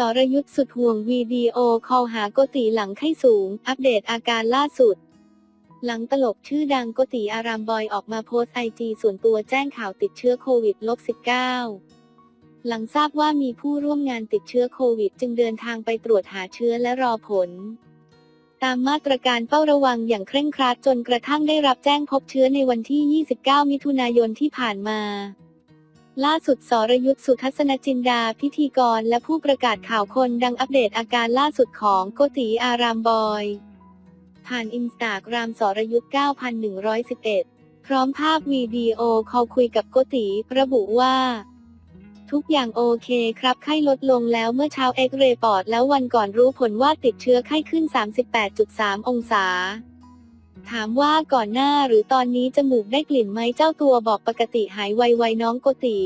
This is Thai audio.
สรยุทธสุดห่วงวิดีโอคอลหาโกติหลังไข้สูง อัปเดตอาการล่าสุด หลังตลกชื่อดังโกติอารามบอยออกมาโพสไอจีส่วนตัวแจ้งข่าวติดเชื้อโควิด -19 หลังทราบว่ามีผู้ร่วมงานติดเชื้อโควิด จึงเดินทางไปตรวจหาเชื้อและรอผล ตามมาตรการเฝ้าระวังอย่างเคร่งครัดจนกระทั่งได้รับแจ้งพบเชื้อในวันที่ 29 มิถุนายนที่ผ่านมา ล่าสุดสรยุทธสุทัศนจินดาพิธีกรและผู้ประกาศข่าวคนดังอัปเดตอาการล่าสุดของโกติอารามบอย ผ่านอินสตาแกรมสรยุทธ9111 พร้อมภาพวิดีโอคอลคุยกับโกติระบุว่า ทุกอย่างโอเคครับไข้ลดลงแล้วเมื่อเช้าเอ็กเรย์ปอดแล้ววันก่อนรู้ผลว่าติดเชื้อไข้ขึ้น 38.3 องศา ถามว่าก่อนหน้าหรือตอนนี้จมูกได้กลิ่นไหมเจ้าตัวบอกปกติหายไวๆน้องโกติ